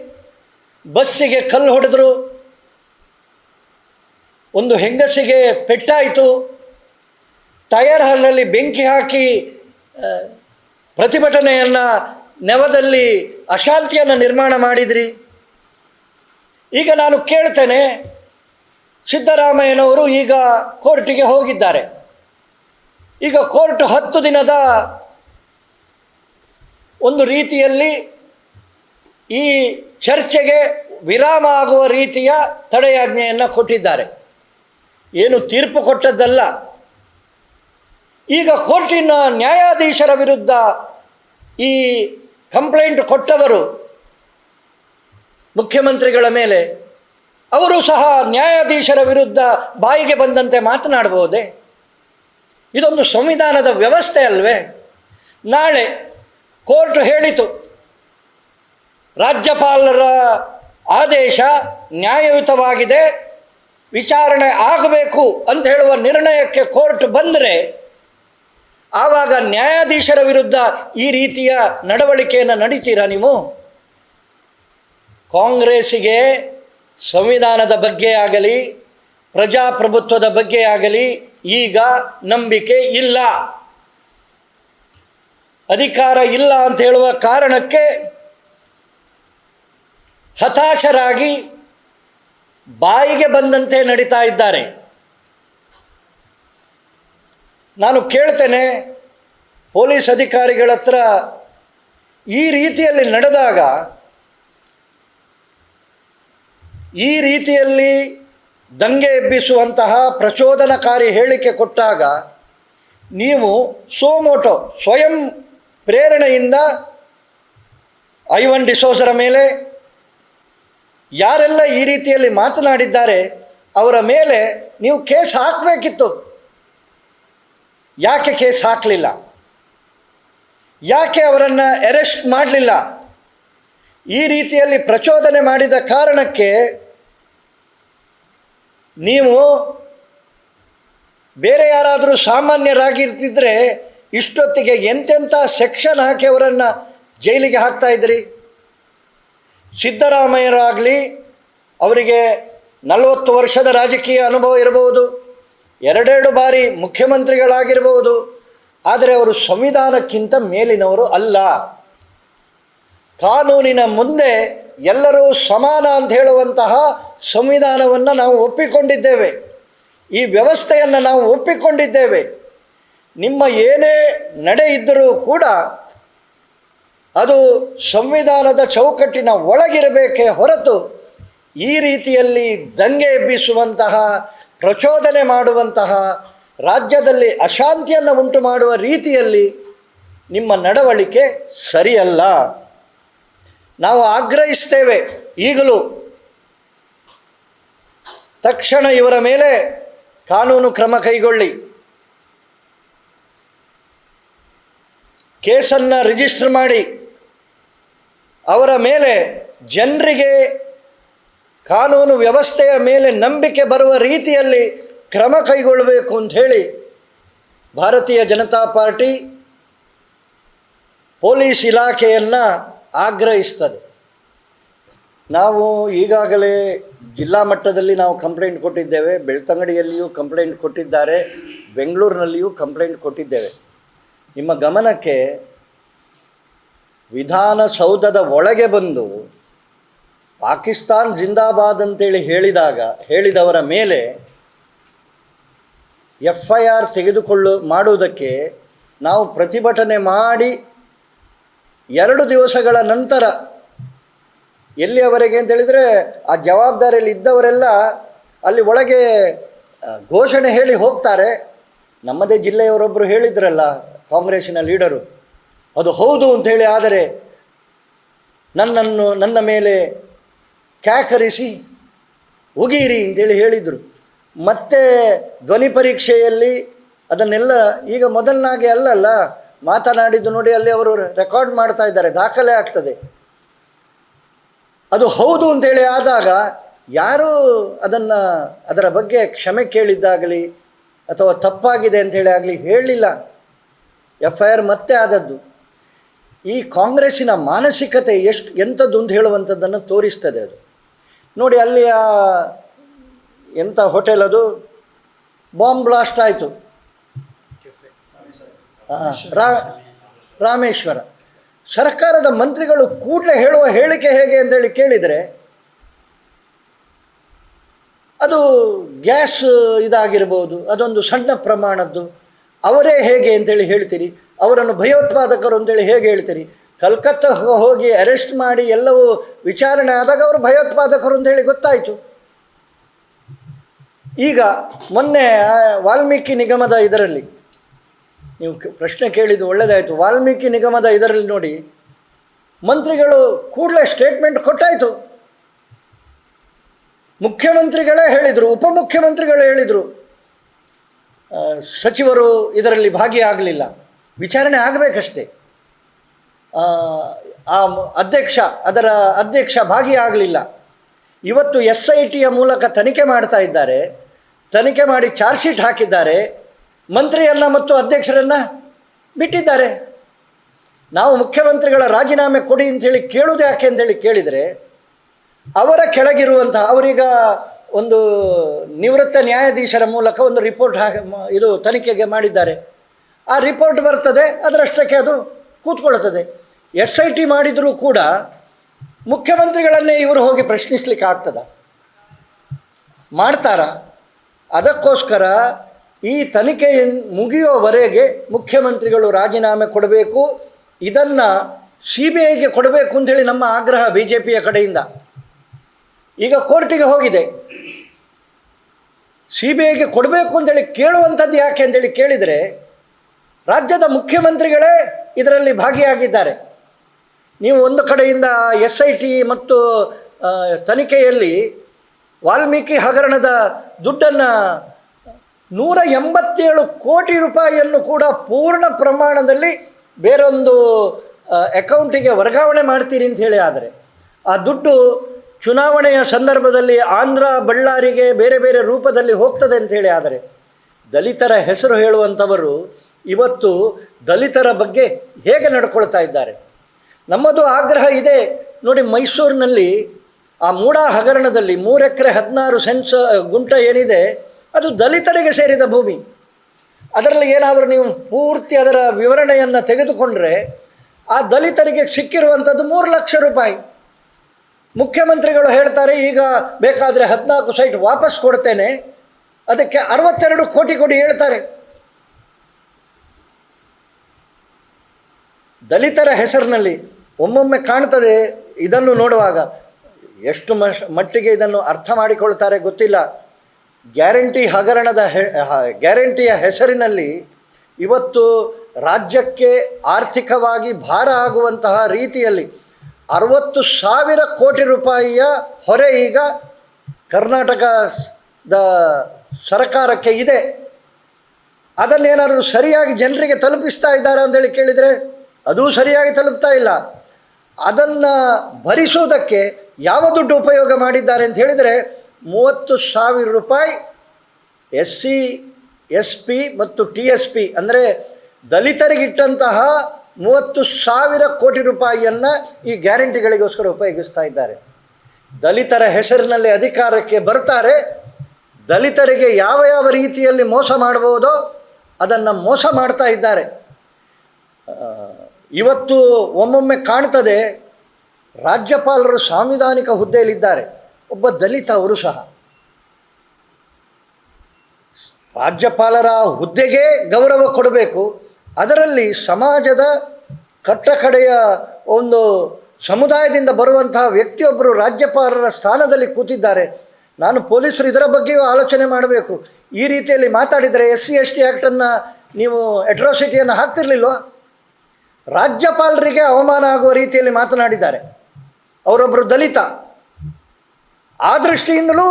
ಬಸ್ಸಿಗೆ ಕಲ್ಲು ಹೊಡೆದರು. ಒಂದು ಹೆಂಗಸಿಗೆ ಪೆಟ್ಟಾಯಿತು. ಟಯರ್ ಹಲ್ಲಲ್ಲಿ ಬೆಂಕಿ ಹಾಕಿ ಪ್ರತಿಭಟನೆಯನ್ನು ನೆವದಲ್ಲಿ ಅಶಾಂತಿಯನ್ನು ನಿರ್ಮಾಣ ಮಾಡಿದ್ರಿ. ಈಗ ನಾನು ಕೇಳ್ತೇನೆ ಸಿದ್ದರಾಮಯ್ಯನವರು ಈಗ ಕೋರ್ಟಿಗೆ ಹೋಗಿದ್ದಾರೆ. ಈಗ ಕೋರ್ಟ್ ಹತ್ತು ದಿನದ ಒಂದು ರೀತಿಯಲ್ಲಿ ಈ ಚರ್ಚೆಗೆ ವಿರಾಮ ಆಗುವ ರೀತಿಯ ತಡೆಯಾಜ್ಞೆಯನ್ನು ಕೊಟ್ಟಿದ್ದಾರೆ. ಏನು ತೀರ್ಪು ಕೊಟ್ಟದ್ದಲ್ಲ. ಈಗ ಕೋರ್ಟಿನ ನ್ಯಾಯಾಧೀಶರ ವಿರುದ್ಧ ಈ ಕಂಪ್ಲೇಂಟ್ ಕೊಟ್ಟವರು ಮುಖ್ಯಮಂತ್ರಿಗಳ ಮೇಲೆ ಅವರು ಸಹ ನ್ಯಾಯಾಧೀಶರ ವಿರುದ್ಧ ಬಾಯಿಗೆ ಬಂದಂತೆ ಮಾತನಾಡಬಹುದೇ? ಇದೊಂದು ಸಂವಿಧಾನದ ವ್ಯವಸ್ಥೆ ಅಲ್ವೇ? ನಾಳೆ ಕೋರ್ಟ್ ಹೇಳಿತು, ರಾಜ್ಯಪಾಲರ ಆದೇಶ ನ್ಯಾಯಯುತವಾಗಿದೆ, ವಿಚಾರಣೆ ಆಗಬೇಕು ಅಂತ ಹೇಳುವ ನಿರ್ಣಯಕ್ಕೆ ಕೋರ್ಟ್ ಬಂದರೆ, ಆವಾಗ ನ್ಯಾಯಾಧೀಶರ ವಿರುದ್ಧ ಈ ರೀತಿಯ ನಡವಳಿಕೆಯನ್ನು ನಡೀತೀರಾ ನೀವು? ಕಾಂಗ್ರೆಸ್ಸಿಗೆ ಸಂವಿಧಾನದ ಬಗ್ಗೆ ಆಗಲಿ, ಪ್ರಜಾಪ್ರಭುತ್ವದ ಬಗ್ಗೆ ಆಗಲಿ ಈಗ ನಂಬಿಕೆ ಇಲ್ಲ. ಅಧಿಕಾರ ಇಲ್ಲ ಅಂತ ಹೇಳುವ ಕಾರಣಕ್ಕೆ ಹತಾಶರಾಗಿ ಬಾಯಿಗೆ ಬಂದಂತೆ ನಡೀತಾ ಇದ್ದಾರೆ. ನಾನು ಕೇಳ್ತೇನೆ, ಪೊಲೀಸ್ ಅಧಿಕಾರಿಗಳ ಹತ್ರ ಈ ರೀತಿಯಲ್ಲಿ ನಡೆದಾಗ ಈ ರೀತಿಯಲ್ಲಿ ದಂಗೆ ಎಬ್ಬಿಸುವಂತಹ ಪ್ರಚೋದನಕಾರಿ ಹೇಳಿಕೆ ಕೊಟ್ಟಾಗ ನೀವು ಸೋಮೋಟೋ ಸ್ವಯಂ ಪ್ರೇರಣೆಯಿಂದ ಐವನ್ ಡಿಸೋಸರ ಮೇಲೆ ಯಾರೆಲ್ಲ ಈ ರೀತಿಯಲ್ಲಿ ಮಾತನಾಡಿದ್ದಾರೆ, ಅವರ ಮೇಲೆ ನೀವು ಕೇಸ್ ಹಾಕಬೇಕಿತ್ತು. ಯಾಕೆ ಕೇಸ್ ಹಾಕಲಿಲ್ಲ? ಯಾಕೆ ಅವರನ್ನು ಅರೆಸ್ಟ್ ಮಾಡಲಿಲ್ಲ? ಈ ರೀತಿಯಲ್ಲಿ ಪ್ರಚೋದನೆ ಮಾಡಿದ ಕಾರಣಕ್ಕೆ ನೀವು ಬೇರೆ ಯಾರಾದರೂ ಸಾಮಾನ್ಯರಾಗಿರ್ತಿದ್ರೆ ಇಷ್ಟೊತ್ತಿಗೆ ಎಂತೆಂಥ ಸೆಕ್ಷನ್ ಹಾಕಿ ಅವರನ್ನು ಜೈಲಿಗೆ ಹಾಕ್ತಾ ಇದ್ರಿ? ಸಿದ್ದರಾಮಯ್ಯರಾಗಲಿ ಅವರಿಗೆ ನಲವತ್ತು ವರ್ಷದ ರಾಜಕೀಯ ಅನುಭವ ಇರಬಹುದು, ಎರಡೆರಡು ಬಾರಿ ಮುಖ್ಯಮಂತ್ರಿಗಳಾಗಿರಬಹುದು, ಆದರೆ ಅವರು ಸಂವಿಧಾನಕ್ಕಿಂತ ಮೇಲಿನವರು ಅಲ್ಲ. ಕಾನೂನಿನ ಮುಂದೆ ಎಲ್ಲರೂ ಸಮಾನ ಅಂತ ಹೇಳುವಂತಹ ಸಂವಿಧಾನವನ್ನು ನಾವು ಒಪ್ಪಿಕೊಂಡಿದ್ದೇವೆ. ಈ ವ್ಯವಸ್ಥೆಯನ್ನು ನಾವು ಒಪ್ಪಿಕೊಂಡಿದ್ದೇವೆ. ನಿಮ್ಮ ಏನೇ ನಡೆ ಇದ್ದರೂ ಕೂಡ ಅದು ಸಂವಿಧಾನದ ಚೌಕಟ್ಟಿನ ಒಳಗಿರಬೇಕೇ ಹೊರತು ಈ ರೀತಿಯಲ್ಲಿ ದಂಗೆ ಎಬ್ಬಿಸುವಂತಹ ಪ್ರಚೋದನೆ ಮಾಡುವಂತಹ, ರಾಜ್ಯದಲ್ಲಿ ಅಶಾಂತಿಯನ್ನು ಉಂಟು ಮಾಡುವ ರೀತಿಯಲ್ಲಿ ನಿಮ್ಮ ನಡವಳಿಕೆ ಸರಿಯಲ್ಲ. ನಾವು ಆಗ್ರಹಿಸ್ತೇವೆ ಈಗಲೂ. ತಕ್ಷಣ ಇವರ ಮೇಲೆ ಕಾನೂನು ಕ್ರಮ ಕೈಗೊಳ್ಳಿ. ಕೇಸನ್ನು ರಿಜಿಸ್ಟರ್ ಮಾಡಿ. ಅವರ ಮೇಲೆ ಜನರಿಗೆ ಕಾನೂನು ವ್ಯವಸ್ಥೆಯ ಮೇಲೆ ನಂಬಿಕೆ ಬರುವ ರೀತಿಯಲ್ಲಿ ಕ್ರಮ ಕೈಗೊಳ್ಳಬೇಕು ಅಂತ ಹೇಳಿ ಭಾರತೀಯ ಜನತಾ ಪಾರ್ಟಿ ಪೊಲೀಸ್ ಇಲಾಖೆಯನ್ನು ಆಗ್ರಹಿಸ್ತದೆ. ನಾವು ಈಗಾಗಲೇ ಜಿಲ್ಲಾ ಮಟ್ಟದಲ್ಲಿ ನಾವು ಕಂಪ್ಲೇಂಟ್ ಕೊಟ್ಟಿದ್ದೇವೆ. ಬೆಳ್ತಂಗಡಿಯಲ್ಲಿಯೂ ಕಂಪ್ಲೇಂಟ್ ಕೊಟ್ಟಿದ್ದಾರೆ. ಬೆಂಗಳೂರಿನಲ್ಲಿಯೂ ಕಂಪ್ಲೇಂಟ್ ಕೊಟ್ಟಿದ್ದೇವೆ. ನಿಮ್ಮ ಗಮನಕ್ಕೆ ವಿಧಾನಸೌಧದ ಒಳಗೆ ಬಂದು ಪಾಕಿಸ್ತಾನ್ ಜಿಂದಾಬಾದ್ ಅಂತೇಳಿ ಹೇಳಿದಾಗ, ಹೇಳಿದವರ ಮೇಲೆ ಎಫ್ ಐ ಆರ್ ತೆಗೆದುಕೊಳ್ಳು, ಮಾಡುವುದಕ್ಕೆ ನಾವು ಪ್ರತಿಭಟನೆ ಮಾಡಿ ಎರಡು ದಿವಸಗಳ ನಂತರ ಎಲ್ಲಿಯವರೆಗೆ ಅಂತೇಳಿದರೆ ಆ ಜವಾಬ್ದಾರಿಯಲ್ಲಿ ಇದ್ದವರೆಲ್ಲ ಅಲ್ಲಿ ಒಳಗೆ ಘೋಷಣೆ ಹೇಳಿ ಹೋಗ್ತಾರೆ. ನಮ್ಮದೇ ಜಿಲ್ಲೆಯವರೊಬ್ಬರು ಹೇಳಿದ್ರಲ್ಲ, ಕಾಂಗ್ರೆಸ್ಸಿನ ಲೀಡರು. ಅದು ಹೌದು ಅಂಥೇಳಿ ಆದರೆ ನನ್ನನ್ನು, ನನ್ನ ಮೇಲೆ ಕ್ಯಾಕರಿಸಿ ಉಗೀರಿ ಅಂತೇಳಿ ಹೇಳಿದರು. ಮತ್ತೆ ಧ್ವನಿ ಪರೀಕ್ಷೆಯಲ್ಲಿ ಅದನ್ನೆಲ್ಲ ಈಗ ಮೊದಲನಾಗೆ ಅಲ್ಲಲ್ಲ ಮಾತನಾಡಿದ್ದು ನೋಡಿ ಅಲ್ಲಿ ಅವರು ರೆಕಾರ್ಡ್ ಮಾಡ್ತಾ ಇದ್ದಾರೆ, ದಾಖಲೆ ಆಗ್ತದೆ. ಅದು ಹೌದು ಅಂತೇಳಿ ಆದಾಗ ಯಾರು ಅದನ್ನು ಅದರ ಬಗ್ಗೆ ಕ್ಷಮೆ ಕೇಳಿದ್ದಾಗಲಿ ಅಥವಾ ತಪ್ಪಾಗಿದೆ ಅಂಥೇಳಿ ಆಗಲಿ ಹೇಳಲಿಲ್ಲ ಎಫ್ ಐ ಆರ್ ಮತ್ತೆ ಆದದ್ದು. ಈ ಕಾಂಗ್ರೆಸ್ಸಿನ ಮಾನಸಿಕತೆ ಎಷ್ಟು, ಎಂಥದ್ದು ಅಂತ ಹೇಳುವಂಥದ್ದನ್ನು ತೋರಿಸ್ತದೆ ಅದು. ನೋಡಿ ಅಲ್ಲಿ ಆ ಎಂಥ ಹೋಟೆಲ್ ಅದು ಬಾಂಬ್ ಬ್ಲಾಸ್ಟ್ ಆಯಿತು. ರಾ ರಾಮೇಶ್ವರ. ಸರ್ಕಾರದ ಮಂತ್ರಿಗಳು ಕೂಡಲೇ ಹೇಳುವ ಹೇಳಿಕೆ ಹೇಗೆ ಅಂತೇಳಿ ಕೇಳಿದರೆ ಅದು ಗ್ಯಾಸ್ ಇದಾಗಿರ್ಬೋದು ಅದೊಂದು ಸಣ್ಣ ಪ್ರಮಾಣದ್ದು. ಅವರೇ ಹೇಗೆ ಅಂತೇಳಿ ಹೇಳ್ತೀರಿ? ಅವರನ್ನು ಭಯೋತ್ಪಾದಕರು ಅಂತೇಳಿ ಹೇಗೆ ಹೇಳ್ತೀರಿ? ಕಲ್ಕತ್ತಾ ಹೋಗಿ ಅರೆಸ್ಟ್ ಮಾಡಿ ಎಲ್ಲವೂ ವಿಚಾರಣೆ ಆದಾಗ ಅವರು ಭಯೋತ್ಪಾದಕರು ಅಂತೇಳಿ ಗೊತ್ತಾಯಿತು. ಈಗ ಮೊನ್ನೆ ವಾಲ್ಮೀಕಿ ನಿಗಮದ ಇದರಲ್ಲಿ ನೀವು ಪ್ರಶ್ನೆ ಕೇಳಿದ್ದು ಒಳ್ಳೆಯದಾಯಿತು ವಾಲ್ಮೀಕಿ ನಿಗಮದ ಇದರಲ್ಲಿ ನೋಡಿ ಮಂತ್ರಿಗಳು ಕೂಡಲೇ ಸ್ಟೇಟ್ಮೆಂಟ್ ಕೊಟ್ಟಾಯಿತು. ಮುಖ್ಯಮಂತ್ರಿಗಳೇ ಹೇಳಿದರು ಉಪಮುಖ್ಯಮಂತ್ರಿಗಳು ಹೇಳಿದರು. ಸಚಿವರು ಇದರಲ್ಲಿ ಭಾಗಿಯಾಗಲಿಲ್ಲ. ವಿಚಾರಣೆ ಆಗಬೇಕಷ್ಟೇ. ಆ, ಅಧ್ಯಕ್ಷ ಅದರ ಅಧ್ಯಕ್ಷ ಭಾಗಿಯಾಗಲಿಲ್ಲ. ಇವತ್ತು ಎಸ್ ಐ ಟಿಯ ಮೂಲಕ ತನಿಖೆ ಮಾಡ್ತಾ ಇದ್ದಾರೆ. ತನಿಖೆ ಮಾಡಿ ಚಾರ್ಜ್ ಶೀಟ್ ಹಾಕಿದ್ದಾರೆ. ಮಂತ್ರಿಯನ್ನ ಮತ್ತು ಅಧ್ಯಕ್ಷರನ್ನು ಬಿಟ್ಟಿದ್ದಾರೆ. ನಾವು ಮುಖ್ಯಮಂತ್ರಿಗಳ ರಾಜೀನಾಮೆ ಕೊಡಿ ಅಂಥೇಳಿ ಕೇಳುವುದು ಯಾಕೆ ಅಂತೇಳಿ ಕೇಳಿದರೆ, ಅವರ ಕೆಳಗಿರುವಂತಹ, ಅವರೀಗ ಒಂದು ನಿವೃತ್ತ ನ್ಯಾಯಾಧೀಶರ ಮೂಲಕ ಒಂದು ರಿಪೋರ್ಟ್ ಹಾಗೆ ಇದು ತನಿಖೆಗೆ ಮಾಡಿದ್ದಾರೆ. ಆ ರಿಪೋರ್ಟ್ ಬರ್ತದೆ, ಅದರಷ್ಟಕ್ಕೆ ಅದು ಕೂತ್ಕೊಳ್ಳುತ್ತದೆ. ಎಸ್ ಐ ಟಿ ಮಾಡಿದರೂ ಕೂಡ ಮುಖ್ಯಮಂತ್ರಿಗಳನ್ನೇ ಇವರು ಹೋಗಿ ಪ್ರಶ್ನಿಸ್ಲಿಕ್ಕೆ ಆಗ್ತದ? ಮಾಡ್ತಾರ? ಅದಕ್ಕೋಸ್ಕರ ಈ ತನಿಖೆ ಮುಗಿಯುವವರೆಗೆ ಮುಖ್ಯಮಂತ್ರಿಗಳು ರಾಜೀನಾಮೆ ಕೊಡಬೇಕು. ಇದನ್ನು ಸಿ ಬಿ ಐಗೆ ಕೊಡಬೇಕು ಅಂಥೇಳಿ ನಮ್ಮ ಆಗ್ರಹ ಬಿ ಜೆ ಪಿಯ ಕಡೆಯಿಂದ. ಈಗ ಕೋರ್ಟಿಗೆ ಹೋಗಿದೆ. ಸಿ ಬಿ ಐಗೆ ಕೊಡಬೇಕು ಅಂತೇಳಿ ಕೇಳುವಂಥದ್ದು ಯಾಕೆ ಅಂತೇಳಿ ಕೇಳಿದರೆ ರಾಜ್ಯದ ಮುಖ್ಯಮಂತ್ರಿಗಳೇ ಇದರಲ್ಲಿ ಭಾಗಿಯಾಗಿದ್ದಾರೆ. ನೀವು ಒಂದು ಕಡೆಯಿಂದ ಎಸ್ ಐ ಟಿ ಮತ್ತು ತನಿಖೆಯಲ್ಲಿ ವಾಲ್ಮೀಕಿ ಹಗರಣದ ದುಡ್ಡನ್ನು ನೂರ ಎಂಬತ್ತೇಳು ಕೋಟಿ ರೂಪಾಯಿಯನ್ನು ಕೂಡ ಪೂರ್ಣ ಪ್ರಮಾಣದಲ್ಲಿ ಬೇರೊಂದು ಅಕೌಂಟಿಗೆ ವರ್ಗಾವಣೆ ಮಾಡ್ತೀರಿ ಅಂತ ಹೇಳಿ ಆದರೆ ಆ ದುಡ್ಡು ಚುನಾವಣೆಯ ಸಂದರ್ಭದಲ್ಲಿ ಆಂಧ್ರ ಬಳ್ಳಾರಿಗೆ ಬೇರೆ ಬೇರೆ ರೂಪದಲ್ಲಿ ಹೋಗ್ತದೆ ಹೇಳಿ ಆದರೆ ದಲಿತರ ಹೆಸರು ಹೇಳುವಂಥವರು ಇವತ್ತು ದಲಿತರ ಬಗ್ಗೆ ಹೇಗೆ ನಡ್ಕೊಳ್ತಾ ಇದ್ದಾರೆ? ನಮ್ಮದು ಆಗ್ರಹ ಇದೆ. ನೋಡಿ ಮೈಸೂರಿನಲ್ಲಿ ಆ ಮೂಡಾ ಹಗರಣದಲ್ಲಿ ಮೂರು ಎಕರೆ ಹದಿನಾರು ಸೆನ್ಸ್, ಗುಂಟ ಏನಿದೆ ಅದು ದಲಿತರಿಗೆ ಸೇರಿದ ಭೂಮಿ. ಅದರಲ್ಲಿ ಏನಾದರೂ ನೀವು ಪೂರ್ತಿ ಅದರ ವಿವರಣೆಯನ್ನು ತೆಗೆದುಕೊಂಡ್ರೆ ಆ ದಲಿತರಿಗೆ ಸಿಕ್ಕಿರುವಂಥದ್ದು ಮೂರು ಲಕ್ಷ ರೂಪಾಯಿ. ಮುಖ್ಯಮಂತ್ರಿಗಳು ಹೇಳ್ತಾರೆ, ಈಗ ಬೇಕಾದರೆ ಹದಿನಾಲ್ಕು ಸೈಟ್ ವಾಪಸ್ ಕೊಡ್ತೇನೆ. ಅದಕ್ಕೆ ಅರವತ್ತೆರಡು ಕೋಟಿ ಕೊಡಿ ಹೇಳ್ತಾರೆ. ದಲಿತರ ಹೆಸರಿನಲ್ಲಿ ಒಮ್ಮೊಮ್ಮೆ ಕಾಣ್ತದೆ ಇದನ್ನು ನೋಡುವಾಗ ಎಷ್ಟು ಮಟ್ಟಿಗೆ ಇದನ್ನು ಅರ್ಥ ಮಾಡಿಕೊಳ್ತಾರೆ ಗೊತ್ತಿಲ್ಲ. ಗ್ಯಾರಂಟಿ ಹಗರಣದ ಗ್ಯಾರಂಟಿಯ ಹೆಸರಿನಲ್ಲಿ ಇವತ್ತು ರಾಜ್ಯಕ್ಕೆ ಆರ್ಥಿಕವಾಗಿ ಭಾರ ಆಗುವಂತಹ ರೀತಿಯಲ್ಲಿ ಅರವತ್ತು ಸಾವಿರ ಕೋಟಿ ರೂಪಾಯಿಯ ಹೊರೆ ಈಗ ಕರ್ನಾಟಕದ ಸರ್ಕಾರಕ್ಕೆ ಇದೆ. ಅದನ್ನೇನಾದರೂ ಸರಿಯಾಗಿ ಜನರಿಗೆ ತಲುಪಿಸ್ತಾ ಇದ್ದಾರೆ ಅಂತೇಳಿ ಕೇಳಿದರೆ ಅದೂ ಸರಿಯಾಗಿ ತಲುಪ್ತಾ ಇಲ್ಲ. ಅದನ್ನು ಭರಿಸೋದಕ್ಕೆ ಯಾವ ದುಡ್ಡು ಉಪಯೋಗ ಮಾಡಿದ್ದಾರೆ ಅಂತ ಹೇಳಿದರೆ ಮೂವತ್ತು ಸಾವಿರ ರೂಪಾಯಿ ಎಸ್ ಸಿ ಎಸ್ ಪಿ ಮತ್ತು ಟಿ ಎಸ್ ಪಿ ಅಂದರೆ ದಲಿತರಿಗಿಟ್ಟಂತಹ ಮೂವತ್ತು ಸಾವಿರ ಕೋಟಿ ರೂಪಾಯಿಯನ್ನು ಈ ಗ್ಯಾರಂಟಿಗಳಿಗೋಸ್ಕರ ಉಪಯೋಗಿಸ್ತಾ ಇದ್ದಾರೆ. ದಲಿತರ ಹೆಸರಿನಲ್ಲಿ ಅಧಿಕಾರಕ್ಕೆ ಬರ್ತಾರೆ. ದಲಿತರಿಗೆ ಯಾವ ಯಾವ ರೀತಿಯಲ್ಲಿ ಮೋಸ ಮಾಡಬಹುದೋ ಅದನ್ನು ಮೋಸ ಮಾಡ್ತಾ ಇದ್ದಾರೆ. ಇವತ್ತು ಒಮ್ಮೊಮ್ಮೆ ಕಾಣ್ತದೆ, ರಾಜ್ಯಪಾಲರು ಸಾಂವಿಧಾನಿಕ ಹುದ್ದೆಯಲ್ಲಿದ್ದಾರೆ. ಒಬ್ಬ ದಲಿತ ಅವರು ಸಹ ರಾಜ್ಯಪಾಲರ ಹುದ್ದೆಗೆ ಗೌರವ ಕೊಡಬೇಕು. ಅದರಲ್ಲಿ ಸಮಾಜದ ಕಟ್ಟಕಡೆಯ ಒಂದು ಸಮುದಾಯದಿಂದ ಬರುವಂತಹ ವ್ಯಕ್ತಿಯೊಬ್ಬರು ರಾಜ್ಯಪಾಲರ ಸ್ಥಾನದಲ್ಲಿ ಕೂತಿದ್ದಾರೆ. ನಾನು ಪೊಲೀಸರು ಇದರ ಬಗ್ಗೆಯೂ ಆಲೋಚನೆ ಮಾಡಬೇಕು. ಈ ರೀತಿಯಲ್ಲಿ ಮಾತಾಡಿದರೆ ಎಸ್ ಸಿ ಎಸ್ ಟಿ ಆ್ಯಕ್ಟನ್ನು ನೀವು ಅಟ್ರಾಸಿಟಿಯನ್ನು ಹಾಕ್ತಿರ್ಲಿಲ್ವ? ರಾಜ್ಯಪಾಲರಿಗೆ ಅವಮಾನ ಆಗುವ ರೀತಿಯಲ್ಲಿ ಮಾತನಾಡಿದ್ದಾರೆ. ಅವರೊಬ್ಬರು ದಲಿತ. ಆ ದೃಷ್ಟಿಯಿಂದಲೂ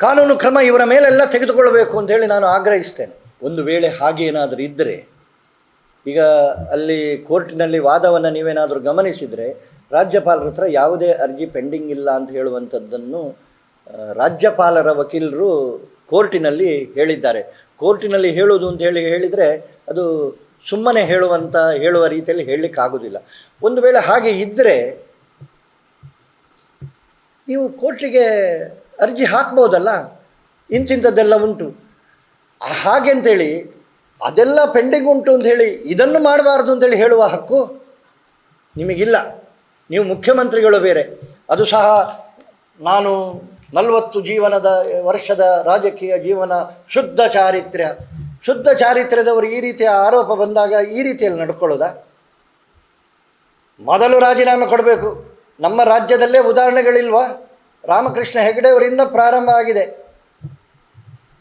ಕಾನೂನು ಕ್ರಮ ಇವರ ಮೇಲೆಲ್ಲ ತೆಗೆದುಕೊಳ್ಳಬೇಕು ಅಂತ ಹೇಳಿ ನಾನು ಆಗ್ರಹಿಸ್ತೇನೆ. ಒಂದು ವೇಳೆ ಹಾಗೆ ಏನಾದರೂ ಇದ್ದರೆ ಈಗ ಅಲ್ಲಿ ಕೋರ್ಟಿನಲ್ಲಿ ವಾದವನ್ನು ನೀವೇನಾದರೂ ಗಮನಿಸಿದರೆ ರಾಜ್ಯಪಾಲರ ಹತ್ರ ಯಾವುದೇ ಅರ್ಜಿ ಪೆಂಡಿಂಗ್ ಇಲ್ಲ ಅಂತ ಹೇಳುವಂಥದ್ದನ್ನು ರಾಜ್ಯಪಾಲರ ವಕೀಲರು ಕೋರ್ಟಿನಲ್ಲಿ ಹೇಳಿದ್ದಾರೆ. ಕೋರ್ಟಿನಲ್ಲಿ ಹೇಳೋದು ಅಂತ ಹೇಳಿ ಹೇಳಿದರೆ ಅದು ಸುಮ್ಮನೆ ಹೇಳುವಂಥ ಹೇಳುವ ರೀತಿಯಲ್ಲಿ ಹೇಳಲಿಕ್ಕಾಗೋದಿಲ್ಲ. ಒಂದು ವೇಳೆ ಹಾಗೆ ಇದ್ದರೆ ನೀವು ಕೋರ್ಟಿಗೆ ಅರ್ಜಿ ಹಾಕ್ಬೋದಲ್ಲ? ಇಂತಿಂಥದ್ದೆಲ್ಲ ಉಂಟು. ಹಾಗೆ ಅಂತೇಳಿ, ಅದೆಲ್ಲ ಪೆಂಡಿಂಗ್ ಉಂಟು ಅಂತ ಹೇಳಿ ಇದನ್ನು ಮಾಡಬಾರ್ದು ಅಂತೇಳಿ ಹೇಳುವ ಹಕ್ಕು ನಿಮಗಿಲ್ಲ. ನೀವು ಮುಖ್ಯಮಂತ್ರಿಗಳು ಬೇರೆ. ಅದು ಸಹ ನಾನು ನಲವತ್ತು ಜೀವನದ, ವರ್ಷದ ರಾಜಕೀಯ ಜೀವನ ಶುದ್ಧ ಚಾರಿತ್ರ್ಯ. ಶುದ್ಧ ಚಾರಿತ್ರ್ಯದವರು ಈ ರೀತಿಯ ಆರೋಪ ಬಂದಾಗ ಈ ರೀತಿಯಲ್ಲಿ ನಡ್ಕೊಳ್ಳೋದಾ? ಮೊದಲು ರಾಜೀನಾಮೆ ಕೊಡಬೇಕು. ನಮ್ಮ ರಾಜ್ಯದಲ್ಲೇ ಉದಾಹರಣೆಗಳಿಲ್ವಾ? ರಾಮಕೃಷ್ಣ ಹೆಗಡೆಯವರಿಂದ ಪ್ರಾರಂಭ ಆಗಿದೆ.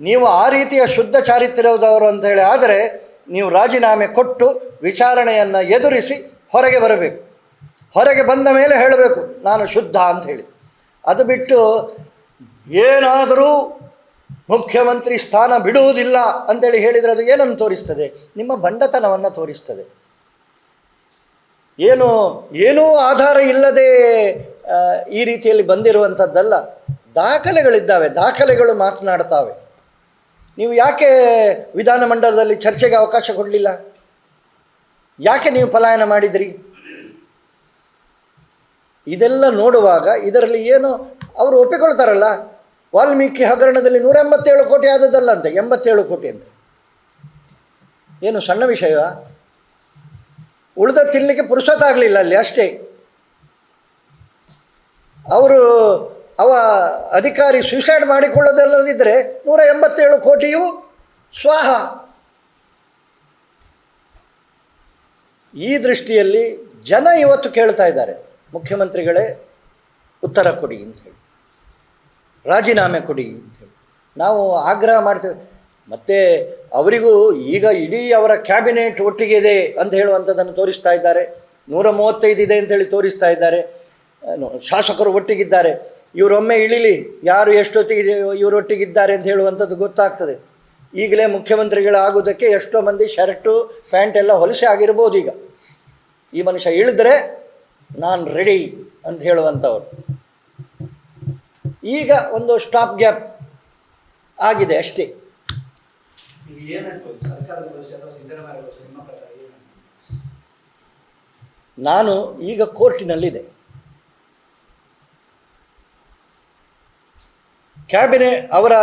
ನೀವು ಆ ರೀತಿಯ ಶುದ್ಧ ಚಾರಿತ್ರ್ಯದವರು ಅಂತ ಹೇಳಿ ಆದರೆ ನೀವು ರಾಜೀನಾಮೆ ಕೊಟ್ಟು ವಿಚಾರಣೆಯನ್ನು ಎದುರಿಸಿ ಹೊರಗೆ ಬರಬೇಕು. ಹೊರಗೆ ಬಂದ ಮೇಲೆ ಹೇಳಬೇಕು, ನಾನು ಶುದ್ಧ ಅಂಥೇಳಿ ಅದು ಬಿಟ್ಟು ಏನಾದರೂ ಮುಖ್ಯಮಂತ್ರಿ ಸ್ಥಾನ ಬಿಡುವುದಿಲ್ಲ ಅಂತೇಳಿ ಹೇಳಿದರೆ ಅದು ಏನನ್ನು ತೋರಿಸ್ತದೆ? ನಿಮ್ಮ ಬಂಡತನವನ್ನು ತೋರಿಸ್ತದೆ. ಏನು, ಏನೂ ಆಧಾರ ಇಲ್ಲದೆ ಈ ರೀತಿಯಲ್ಲಿ ಬಂದಿರುವಂಥದ್ದಲ್ಲ. ದಾಖಲೆಗಳಿದ್ದಾವೆ, ದಾಖಲೆಗಳು ಮಾತನಾಡ್ತಾವೆ. ನೀವು ಯಾಕೆ ವಿಧಾನಮಂಡಲದಲ್ಲಿ ಚರ್ಚೆಗೆ ಅವಕಾಶ ಕೊಡಲಿಲ್ಲ? ಯಾಕೆ ನೀವು ಪಲಾಯನ ಮಾಡಿದ್ರಿ? ಇದೆಲ್ಲ ನೋಡುವಾಗ ಇದರಲ್ಲಿ ಏನು, ಅವರು ಒಪ್ಪಿಕೊಳ್ತಾರಲ್ಲ, ವಾಲ್ಮೀಕಿ ಹಗರಣದಲ್ಲಿ ನೂರ ಎಂಬತ್ತೇಳು ಕೋಟಿ ಆದದ್ದಲ್ಲ ಅಂತ, ಎಂಬತ್ತೇಳು ಕೋಟಿ ಅಂತೆ ಏನು ಸಣ್ಣ ವಿಷಯ ಉಳಿದ ತಿನ್ನಲಿಕ್ಕೆ ಪುರುಷತ್ತಾಗಲಿಲ್ಲ ಅಲ್ಲಿ, ಅಷ್ಟೇ. ಅವರು, ಅವ ಅಧಿಕಾರಿ ಸುಸೈಡ್ ಮಾಡಿಕೊಳ್ಳೋದಲ್ಲದಿದ್ದರೆ ನೂರ ಎಂಬತ್ತೇಳು ಕೋಟಿಯು ಸ್ವಾಹ. ಈ ದೃಷ್ಟಿಯಲ್ಲಿ ಜನ ಇವತ್ತು ಕೇಳ್ತಾ ಇದ್ದಾರೆ. ಮುಖ್ಯಮಂತ್ರಿಗಳೇ, ಉತ್ತರ ಕೊಡಿ ಅಂತ ಹೇಳಿ. ರಾಜೀನಾಮೆ ಕೊಡಿ ಅಂತ ಹೇಳಿ. ನಾವು ಆಗ್ರಹ ಮಾಡ್ತೇವೆ. ಮತ್ತು ಅವರಿಗೂ ಈಗ ಇಡೀ ಅವರ ಕ್ಯಾಬಿನೆಟ್ ಒಟ್ಟಿಗೆ ಇದೆ ಅಂತ ಹೇಳುವಂಥದ್ದನ್ನು ತೋರಿಸ್ತಾ ಇದ್ದಾರೆ. ನೂರ ಮೂವತ್ತೈದು ಇದೆ ಅಂತೇಳಿ ತೋರಿಸ್ತಾ ಇದ್ದಾರೆ. ಶಾಸಕರು ಒಟ್ಟಿಗಿದ್ದಾರೆ. ಇವರೊಮ್ಮೆ ಇಳಿಲಿ, ಯಾರು ಎಷ್ಟೊತ್ತಿಗೆ ಇವರೊಟ್ಟಿಗಿದ್ದಾರೆ ಅಂತ ಹೇಳುವಂಥದ್ದು ಗೊತ್ತಾಗ್ತದೆ. ಈಗಲೇ ಮುಖ್ಯಮಂತ್ರಿಗಳಾಗೋದಕ್ಕೆ ಎಷ್ಟೋ ಮಂದಿ ಶರ್ಟು, ಪ್ಯಾಂಟ್ ಎಲ್ಲ ಹೊಲಸೆ ಆಗಿರ್ಬೋದು ಈಗ. ಈ ಮನುಷ್ಯ ಇಳಿದ್ರೆ ನಾನು ರೆಡಿ ಅಂತ ಹೇಳುವಂಥವ್ರು. ಈಗ ಒಂದು ಸ್ಟಾಪ್ ಗ್ಯಾಪ್ ಆಗಿದೆ ಅಷ್ಟೇ. ಈಗ ಸರ್ಕಾರದ ಅಥವಾ ಸಿದ್ದರಾಮಯ್ಯ ಪ್ರಕಾರ ನಾನು ಈಗ ಕೋರ್ಟಿನಲ್ಲಿದೆ. ಕ್ಯಾಬಿನೆಟ್ ಅವರ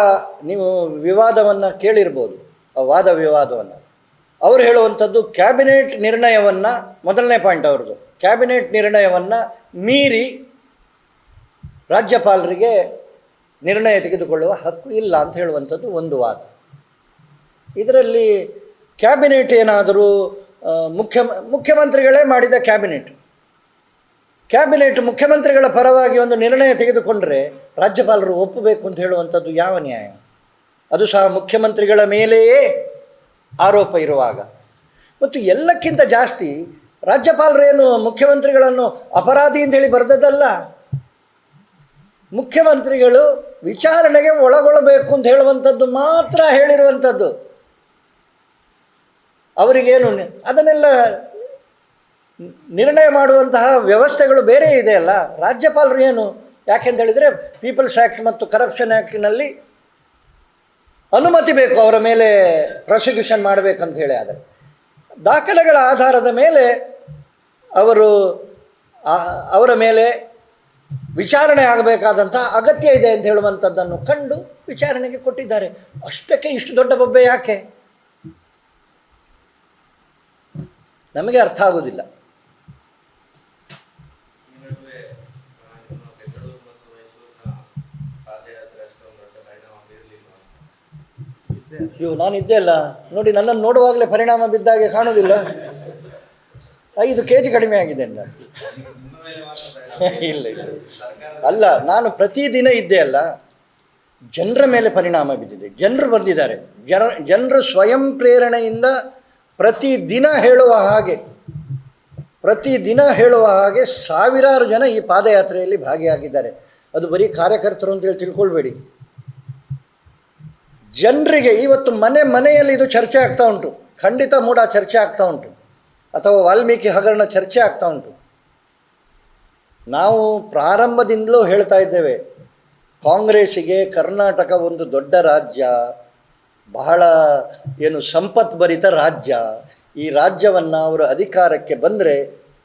ನೀವು ವಿವಾದವನ್ನು ಕೇಳಿರ್ಬೋದು, ಆ ವಾದ ವಿವಾದವನ್ನು. ಅವರು ಹೇಳುವಂಥದ್ದು ಕ್ಯಾಬಿನೆಟ್ ನಿರ್ಣಯವನ್ನು, ಮೊದಲನೇ ಪಾಯಿಂಟ್ ಅವ್ರದ್ದು. ಕ್ಯಾಬಿನೆಟ್ ನಿರ್ಣಯವನ್ನು ಮೀರಿ ರಾಜ್ಯಪಾಲರಿಗೆ ನಿರ್ಣಯ ತೆಗೆದುಕೊಳ್ಳುವ ಹಕ್ಕು ಇಲ್ಲ ಅಂತ ಹೇಳುವಂಥದ್ದು ಒಂದು ವಾದ. ಇದರಲ್ಲಿ ಕ್ಯಾಬಿನೆಟ್ ಏನಾದರೂ ಮುಖ್ಯ, ಮುಖ್ಯಮಂತ್ರಿಗಳೇ ಮಾಡಿದ ಕ್ಯಾಬಿನೆಟ್. ಕ್ಯಾಬಿನೆಟ್ ಮುಖ್ಯಮಂತ್ರಿಗಳ ಪರವಾಗಿ ಒಂದು ನಿರ್ಣಯ ತೆಗೆದುಕೊಂಡರೆ ರಾಜ್ಯಪಾಲರು ಒಪ್ಪಬೇಕು ಅಂತ ಹೇಳುವಂಥದ್ದು ಯಾವ ನ್ಯಾಯ? ಅದು ಸಹ ಮುಖ್ಯಮಂತ್ರಿಗಳ ಮೇಲೆಯೇ ಆರೋಪ ಇರುವಾಗ. ಮತ್ತು ಎಲ್ಲಕ್ಕಿಂತ ಜಾಸ್ತಿ ರಾಜ್ಯಪಾಲರೇನು ಮುಖ್ಯಮಂತ್ರಿಗಳನ್ನು ಅಪರಾಧಿ ಅಂತ ಹೇಳಿ ಬರೆದದ್ದಲ್ಲ. ಮುಖ್ಯಮಂತ್ರಿಗಳು ವಿಚಾರಣೆಗೆ ಒಳಗೊಳ್ಳಬೇಕು ಅಂತ ಹೇಳುವಂಥದ್ದು ಮಾತ್ರ ಹೇಳಿರುವಂಥದ್ದು. ಅವರಿಗೇನು ಅದನ್ನೆಲ್ಲ ನಿರ್ಣಯ ಮಾಡುವಂತಹ ವ್ಯವಸ್ಥೆಗಳು ಬೇರೆ ಇದೆಯಲ್ಲ ರಾಜ್ಯಪಾಲರು ಏನು ಯಾಕೆಂತ ಹೇಳಿದರೆ ಪೀಪಲ್ಸ್ ಆ್ಯಕ್ಟ್ ಮತ್ತು ಕರಪ್ಷನ್ ಆ್ಯಕ್ಟಿನಲ್ಲಿ ಅನುಮತಿ ಬೇಕು, ಅವರ ಮೇಲೆ ಪ್ರಾಸಿಕ್ಯೂಷನ್ ಮಾಡಬೇಕಂತ ಹೇಳಿ ಆದರೆ. ದಾಖಲೆಗಳ ಆಧಾರದ ಮೇಲೆ ಅವರು ಅವರ ಮೇಲೆ ವಿಚಾರಣೆ ಆಗಬೇಕಾದಂಥ ಅಗತ್ಯ ಇದೆ ಅಂತ ಹೇಳುವಂಥದ್ದನ್ನು ಕಂಡು ವಿಚಾರಣೆಗೆ ಕೊಟ್ಟಿದ್ದಾರೆ. ಅಷ್ಟಕ್ಕೆ ಇಷ್ಟು ದೊಡ್ಡ ಬೊಬ್ಬೆ ಯಾಕೆ ನಮಗೆ ಅರ್ಥ ಆಗೋದಿಲ್ಲ ಈ ನಡುವೆ ಆ, ನಿಮ್ಮ ಬೆಂಗಳೂರು ಮತ್ತು ಮೈಸೂರಿನ ಪಾದಯಾತ್ರೆ ಅಷ್ಟೊಂದು ದೊಡ್ಡ ಅರ್ಥ ಆಗೋದಿಲ್ಲ. ಅಯ್ಯೋ, ನಾನು ಇದ್ದೆ ಅಲ್ಲ ನೋಡಿ, ನನ್ನನ್ನು ನೋಡುವಾಗಲೇ ಪರಿಣಾಮ ಬಿದ್ದಾಗೆ ಕಾಣೋದಿಲ್ಲ ಐದು ಕೆ ಜಿ ಕಡಿಮೆ ಆಗಿದೆ ಮಾತ್ರ ಇಲ್ಲ ಇಲ್ಲ. ಅಲ್ಲ, ನಾನು ಪ್ರತಿದಿನ ಇದ್ದೆ ಅಲ್ಲ. ಜನರ ಮೇಲೆ ಪರಿಣಾಮ ಬಿದ್ದಿದೆ. ಜನರು ಬಂದಿದ್ದಾರೆ. ಜನ, ಜನರು ಸ್ವಯಂ ಪ್ರೇರಣೆಯಿಂದ ಪ್ರತಿದಿನ ಹೇಳುವ ಹಾಗೆ ಪ್ರತಿದಿನ ಹೇಳುವ ಹಾಗೆ ಸಾವಿರಾರು ಜನ ಈ ಪಾದಯಾತ್ರೆಯಲ್ಲಿ ಭಾಗಿಯಾಗಿದ್ದಾರೆ. ಅದು ಬರೀ ಕಾರ್ಯಕರ್ತರು ಅಂತೇಳಿ ತಿಳ್ಕೊಳ್ಬೇಡಿ. ಜನರಿಗೆ ಇವತ್ತು ಮನೆ ಮನೆಯಲ್ಲಿ ಇದು ಚರ್ಚೆ ಆಗ್ತಾ ಉಂಟು. ಖಂಡಿತ ಮೂಡ ಚರ್ಚೆ ಆಗ್ತಾ ಉಂಟು. ಅಥವಾ ವಾಲ್ಮೀಕಿ ಹಗರಣ ಚರ್ಚೆ ಆಗ್ತಾ ಉಂಟು. ನಾವು ಪ್ರಾರಂಭದಿಂದಲೂ ಹೇಳ್ತಾ ಇದ್ದೇವೆ, ಕಾಂಗ್ರೆಸ್ಸಿಗೆ ಕರ್ನಾಟಕ ಒಂದು ದೊಡ್ಡ ರಾಜ್ಯ. ಬಹಳ ಏನು ಸಂಪತ್ಭರಿತ ರಾಜ್ಯ. ಈ ರಾಜ್ಯವನ್ನು ಅವರು ಅಧಿಕಾರಕ್ಕೆ ಬಂದರೆ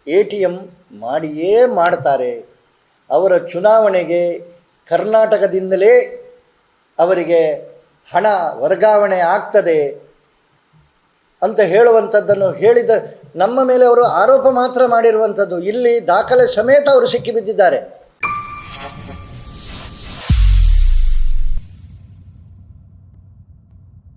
ಎ ಟಿ ಎಂ ಮಾಡಿಯೇ ಮಾಡ್ತಾರೆ. ಅವರ ಚುನಾವಣೆಗೆ ಕರ್ನಾಟಕದಿಂದಲೇ ಅವರಿಗೆ ಹಣ ವರ್ಗಾವಣೆ ಆಗ್ತದೆ ಅಂತ ಹೇಳುವಂಥದ್ದನ್ನು ಹೇಳಿದ ನಮ್ಮ ಮೇಲೆ ಅವರು ಆರೋಪ ಮಾತ್ರ ಮಾಡಿರುವಂಥದ್ದು ಇಲ್ಲಿ ದಾಖಲೆ ಸಮೇತ ಅವರು ಸಿಕ್ಕಿಬಿದ್ದಿದ್ದಾರೆ.